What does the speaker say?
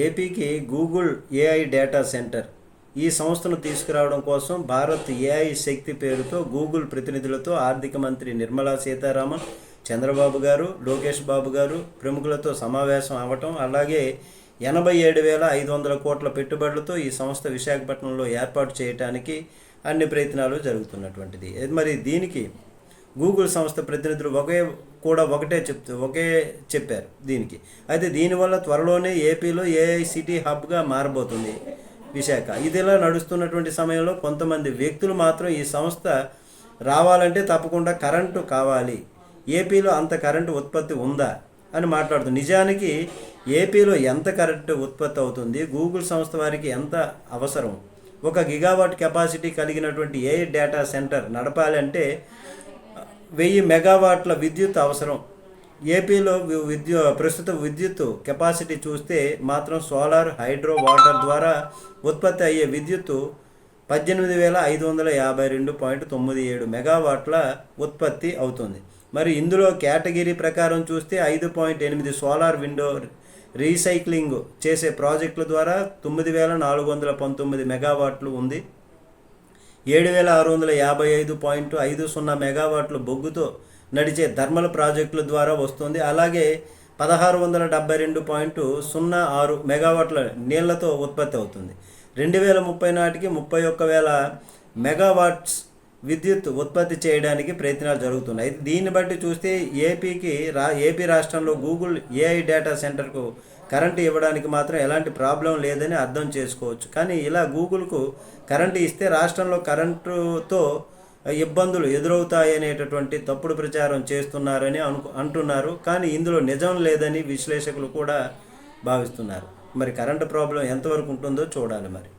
ఏపీకి Google AI data centre. ఈ సంస్థను తీసుకురావడం కోసం భారత్ ఏఐ శక్తి పేరుతో గూగుల్ ప్రతినిధులతో ఆర్థిక మంత్రి నిర్మలా సీతారామన్ చంద్రబాబు గారు లోకేష్ బాబు గారు ప్రముఖులతో సమావేశం అవ్వటం అలాగే ఎనభై ఏడు వేల ఐదు వందల కోట్ల పెట్టుబడులతో ఈ సంస్థ విశాఖపట్నంలో ఏర్పాటు చేయడానికి అన్ని ప్రయత్నాలు జరుగుతున్నటువంటిది. మరి దీనికి గూగుల్ సంస్థ ప్రతినిధులు ఒకే కూడా ఒకటే చెప్తూ ఒకే చెప్పారు దీనికి. అయితే దీనివల్ల త్వరలోనే ఏపీలో ఏఐ సిటీ హబ్గా మారబోతుంది విశాఖ. ఇదిలా నడుస్తున్నటువంటి సమయంలో కొంతమంది వ్యక్తులు మాత్రం ఈ సంస్థ రావాలంటే తప్పకుండా కరెంటు కావాలి. ఏపీలో అంత కరెంటు ఉత్పత్తి ఉందా అని మాట్లాడుతుంది నిజానికి ఏపీలో ఎంత కరెంటు ఉత్పత్తి అవుతుంది గూగుల్ సంస్థ వారికి ఎంత అవసరం? ఒక గిగావాట్ కెపాసిటీ కలిగినటువంటి ఏ డేటా సెంటర్ నడపాలంటే వెయ్యి మెగావాట్ల విద్యుత్ అవసరం. ఏపీలో విద్యు ప్రస్తుత విద్యుత్ కెపాసిటీ చూస్తే మాత్రం సోలార్ హైడ్రో వాటర్ ద్వారా ఉత్పత్తి అయ్యే విద్యుత్తు పద్దెనిమిది వేల ఐదు వందల యాభై రెండు పాయింట్ తొమ్మిది ఏడు మెగావాట్ల ఉత్పత్తి అవుతుంది. మరి ఇందులో కేటగిరీ ప్రకారం చూస్తే ఐదు పాయింట్ ఎనిమిది సోలార్ విండో రీసైక్లింగ్ చేసే ప్రాజెక్టుల ద్వారా తొమ్మిది వేల నాలుగు వందల పంతొమ్మిది మెగావాట్లు ఉంది. ఏడు వేల ఆరు వందల యాభై ఐదు పాయింట్ ఐదు సున్నా మెగావాట్లు బొగ్గుతో నడిచే థర్మల్ ప్రాజెక్టుల ద్వారా వస్తుంది. అలాగే పదహారు వందల డెబ్బై రెండు పాయింట్ సున్నా ఆరు మెగావాట్ల నీళ్ళతో ఉత్పత్తి అవుతుంది. రెండు వేల ముప్పై నాటికి ముప్పై ఒక్క వేల మెగావాట్స్ విద్యుత్ ఉత్పత్తి చేయడానికి ప్రయత్నాలు జరుగుతున్నాయి. దీన్ని బట్టి చూస్తే ఏపీకి రా ఏపీ రాష్ట్రంలో గూగుల్ ఏఐ డేటా సెంటర్కు కరెంటు ఇవ్వడానికి మాత్రం ఎలాంటి ప్రాబ్లం లేదని అర్థం చేసుకోవచ్చు. కానీ ఇలా గూగుల్కు కరెంటు ఇస్తే రాష్ట్రంలో కరెంటుతో ఇబ్బందులు ఎదురవుతాయనేటటువంటి తప్పుడు ప్రచారం చేస్తున్నారని అను అంటున్నారు. కానీ ఇందులో నిజం లేదని విశ్లేషకులు కూడా భావిస్తున్నారు. మరి కరెంటు ప్రాబ్లం ఎంతవరకు ఉంటుందో చూడాలి మరి.